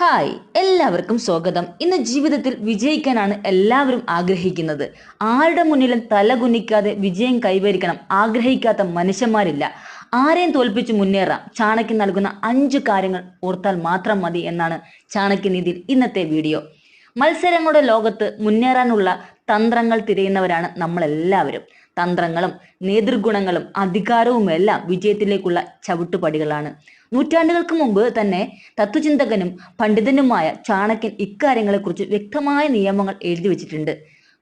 Hi എല്ലാവർക്കും സ്വാഗതം. ഇന്ന് ജീവിതത്തിൽ വിജയിക്കാനാണ് എല്ലാവരും ആഗ്രഹിക്കുന്നത്. ആരുടെ മുന്നിലും തല കുനിക്കാതെ വിജയം കൈവരിക്കണം ആഗ്രഹിക്കാത്ത മനുഷ്യന്മാരില്ല. ആരെയും തോൽപ്പിച്ച് മുന്നേറാം. ചാണക്യൻ നൽകുന്ന അഞ്ച് കാര്യങ്ങൾ ഓർത്താൽ മാത്രം മതി എന്നാണ് ചാണക്യനീതിയിൽ ഇന്നത്തെ വീഡിയോ. മത്സരങ്ങളുടെ ലോകത്ത് മുന്നേറാനുള്ള തന്ത്രങ്ങൾ തിരയുന്നവരാണ് നമ്മളെല്ലാവരും. തന്ത്രങ്ങളും നേതൃഗുണങ്ങളും അധികാരവും എല്ലാം വിജയത്തിലേക്കുള്ള ചവിട്ടുപടികളാണ്. നൂറ്റാണ്ടുകൾക്ക് മുമ്പ് തന്നെ തത്വചിന്തകനും പണ്ഡിതനുമായ ചാണക്യൻ ഇക്കാര്യങ്ങളെക്കുറിച്ച് വ്യക്തമായ നിയമങ്ങൾ എഴുതി വച്ചിട്ടുണ്ട്.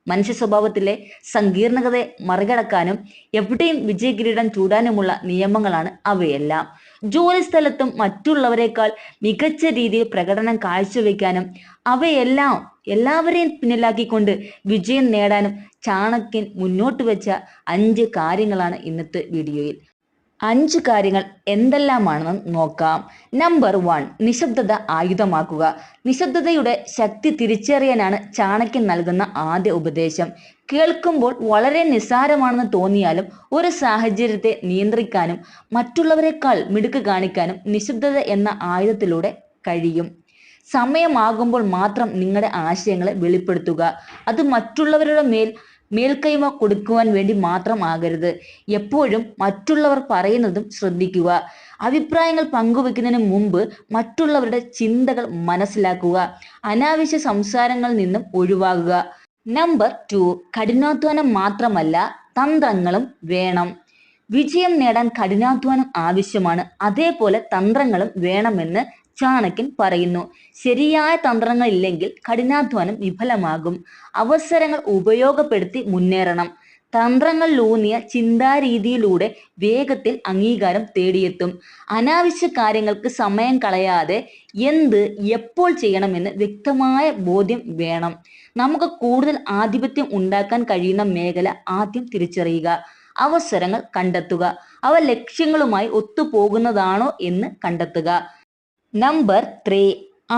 മനുഷ്യ സ്വഭാവത്തിലെ സങ്കീർണതയെ മറികടക്കാനും എവിടെയും വിജയകിരീടം ചൂടാനുമുള്ള നിയമങ്ങളാണ് അവയെല്ലാം. ജോലി സ്ഥലത്തും മറ്റുള്ളവരെക്കാൾ മികച്ച രീതിയിൽ പ്രകടനം കാഴ്ചവെക്കാനും അവയെല്ലാം എല്ലാവരെയും പിന്നിലാക്കിക്കൊണ്ട് വിജയം നേടാനും ചാണക്യൻ മുന്നോട്ട് വെച്ച അഞ്ച് കാര്യങ്ങളാണ് ഇന്നത്തെ വീഡിയോയിൽ. അഞ്ച് കാര്യങ്ങൾ എന്തെല്ലാമാണെന്ന് നോക്കാം. നമ്പർ വൺ നിശബ്ദത ആയുധമാക്കുക. നിശബ്ദതയുടെ ശക്തി തിരിച്ചറിയാനാണ് ചാണക്യൻ നൽകുന്ന ആദ്യ ഉപദേശം. കേൾക്കുമ്പോൾ വളരെ നിസ്സാരമാണെന്ന് തോന്നിയാലും ഒരു സാഹചര്യത്തെ നിയന്ത്രിക്കാനും മറ്റുള്ളവരെക്കാൾ മിടുക്ക് കാണിക്കാനും നിശബ്ദത എന്ന ആയുധത്തിലൂടെ കഴിയും. സമയമാകുമ്പോൾ മാത്രം നിങ്ങളുടെ ആശയങ്ങളെ വെളിപ്പെടുത്തുക. അത് മറ്റുള്ളവരുടെ മേൽ മേൽക്കൈമ കൊടുക്കുവാൻ വേണ്ടി മാത്രം ആകരുത്. എപ്പോഴും മറ്റുള്ളവർ പറയുന്നതും ശ്രദ്ധിക്കുക. അഭിപ്രായങ്ങൾ പങ്കുവെക്കുന്നതിന് മുമ്പ് മറ്റുള്ളവരുടെ ചിന്തകൾ മനസ്സിലാക്കുക. അനാവശ്യ സംസാരങ്ങളിൽ നിന്നും ഒഴിവാകുക. നമ്പർ ടു കഠിനാധ്വാനം മാത്രമല്ല തന്ത്രങ്ങളും വേണം. വിജയം നേടാൻ കഠിനാധ്വാനം ആവശ്യമാണ്. അതേപോലെ തന്ത്രങ്ങളും വേണമെന്ന് ചാണക്യൻ പറയുന്നു. ശരിയായ തന്ത്രങ്ങൾ ഇല്ലെങ്കിൽ കഠിനാധ്വാനം വിഫലമാകും. അവസരങ്ങൾ ഉപയോഗപ്പെടുത്തി മുന്നേറണം. തന്ത്രങ്ങളിലൂന്നിയ ചിന്താരീതിയിലൂടെ വേഗത്തിൽ അംഗീകാരം തേടിയെത്തും. അനാവശ്യ കാര്യങ്ങൾക്ക് സമയം കളയാതെ എന്ത് എപ്പോൾ ചെയ്യണമെന്ന് വ്യക്തമായ ബോധ്യം വേണം. നമുക്ക് കൂടുതൽ ആധിപത്യം ഉണ്ടാക്കാൻ കഴിയുന്ന മേഖല ആദ്യം തിരിച്ചറിയുക. അവസരങ്ങൾ കണ്ടെത്തുക. അവ ലക്ഷ്യങ്ങളുമായി ഒത്തുപോകുന്നതാണോ എന്ന് കണ്ടെത്തുക. Number three.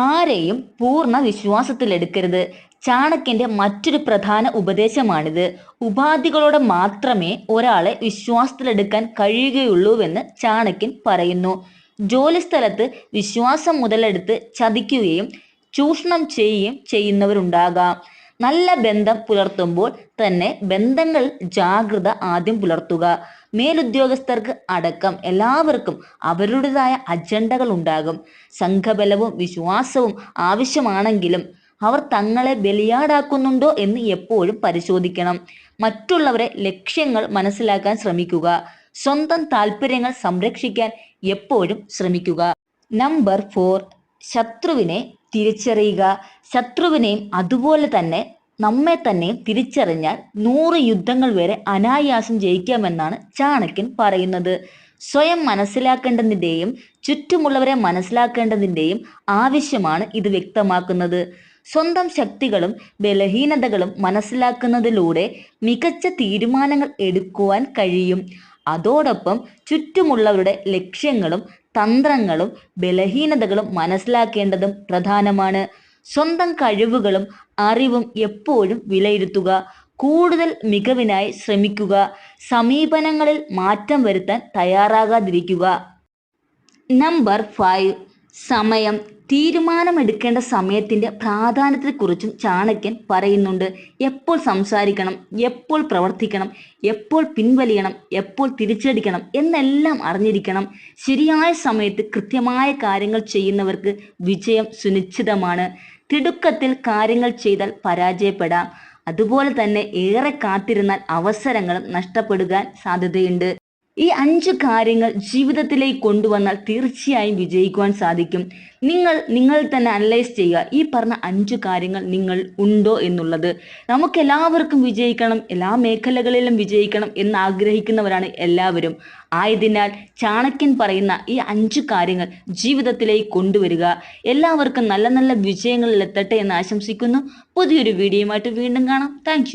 ആരെയും പൂർണ വിശ്വാസത്തിലെടുക്കരുത്. ചാണക്യന്റെ മറ്റൊരു പ്രധാന ഉപദേശമാണിത്. ഉപാധികളോടെ മാത്രമേ ഒരാളെ വിശ്വാസത്തിലെടുക്കാൻ കഴിയുകയുള്ളൂവെന്ന് ചാണക്യൻ പറയുന്നു. ജോലിസ്ഥലത്ത് വിശ്വാസം മുതലെടുത്ത് ചതിക്കുകയും ചൂഷണം ചെയ്യുകയും ചെയ്യുന്നവരുണ്ടാകാം. നല്ല ബന്ധം പുലർത്തുമ്പോൾ തന്നെ ബന്ധങ്ങൾ ജാഗ്രത ആദ്യം പുലർത്തുക. മേലുദ്യോഗസ്ഥർക്ക് അടക്കം എല്ലാവർക്കും അവരുടേതായ അജണ്ടകൾ ഉണ്ടാകും. സംഘബലവും വിശ്വാസവും ആവശ്യമാണെങ്കിലും അവർ തങ്ങളെ ബലിയാടാക്കുന്നുണ്ടോ എന്ന് എപ്പോഴും പരിശോധിക്കണം. മറ്റുള്ളവരെ ലക്ഷ്യങ്ങൾ മനസ്സിലാക്കാൻ ശ്രമിക്കുക. സ്വന്തം താല്പര്യങ്ങൾ സംരക്ഷിക്കാൻ എപ്പോഴും ശ്രമിക്കുക. നമ്പർ ഫോർ ശത്രുവിനെ തിരിച്ചറിയുക. ശത്രുവിനെയും അതുപോലെ തന്നെ നമ്മെ തന്നെ തിരിച്ചറിഞ്ഞാൽ നൂറ് യുദ്ധങ്ങൾ വരെ അനായാസം ജയിക്കാമെന്നാണ് ചാണക്യൻ പറയുന്നത്. സ്വയം മനസ്സിലാക്കേണ്ടതിന്റെയും ചുറ്റുമുള്ളവരെ മനസ്സിലാക്കേണ്ടതിന്റെയും ആവശ്യമാണ് ഇത് വ്യക്തമാക്കുന്നത്. സ്വന്തം ശക്തികളും ബലഹീനതകളും മനസ്സിലാക്കുന്നതിലൂടെ മികച്ച തീരുമാനങ്ങൾ എടുക്കുവാൻ കഴിയും. അതോടൊപ്പം ചുറ്റുമുള്ളവരുടെ ലക്ഷ്യങ്ങളും തന്ത്രങ്ങളും ബലഹീനതകളും മനസ്സിലാക്കേണ്ടതും പ്രധാനമാണ്. സ്വന്തം കഴിവുകളും അറിവും എപ്പോഴും വിലയിരുത്തുക കൂടുതൽ മികവിനായി ശ്രമിക്കുക സമീപനങ്ങളിൽ മാറ്റം വരുത്താൻ തയ്യാറാകാതിരിക്കുക. നമ്പർ ഫൈവ് സമയം. തീരുമാനമെടുക്കേണ്ട സമയത്തിന്റെ പ്രാധാന്യത്തെക്കുറിച്ചും ചാണക്യൻ പറയുന്നുണ്ട്. എപ്പോൾ സംസാരിക്കണം എപ്പോൾ പ്രവർത്തിക്കണം എപ്പോൾ പിൻവലിയണം എപ്പോൾ തിരിച്ചടിക്കണം എന്നെല്ലാം അറിഞ്ഞിരിക്കണം. ശരിയായ സമയത്ത് കൃത്യമായ കാര്യങ്ങൾ ചെയ്യുന്നവർക്ക് വിജയം സുനിശ്ചിതമാണ്. തിടുക്കത്തിൽ കാര്യങ്ങൾ ചെയ്താൽ പരാജയപ്പെടാം. അതുപോലെ തന്നെ ഏറെ കാത്തിരുന്നാൽ അവസരങ്ങളും നഷ്ടപ്പെടുവാൻ സാധ്യതയുണ്ട്. ഈ അഞ്ച് കാര്യങ്ങൾ ജീവിതത്തിലേക്ക് കൊണ്ടുവന്നാൽ തീർച്ചയായും വിജയിക്കുവാൻ സാധിക്കും. നിങ്ങൾ നിങ്ങൾ തന്നെ അനലൈസ് ചെയ്യുക ഈ പറഞ്ഞ അഞ്ച് കാര്യങ്ങൾ നിങ്ങൾ ഉണ്ടോ എന്നുള്ളത്. നമുക്ക് എല്ലാവർക്കും വിജയിക്കണം എല്ലാ മേഖലകളിലും വിജയിക്കണം എന്ന് ആഗ്രഹിക്കുന്നവരാണ് എല്ലാവരും. ആയതിനാൽ ചാണക്യൻ പറയുന്ന ഈ അഞ്ച് കാര്യങ്ങൾ ജീവിതത്തിലേക്ക് കൊണ്ടുവരിക. എല്ലാവർക്കും നല്ല നല്ല വിജയങ്ങളിൽ എത്തട്ടെ എന്ന് ആശംസിക്കുന്നു. പുതിയൊരു വീഡിയോയുമായിട്ട് വീണ്ടും കാണാം. താങ്ക്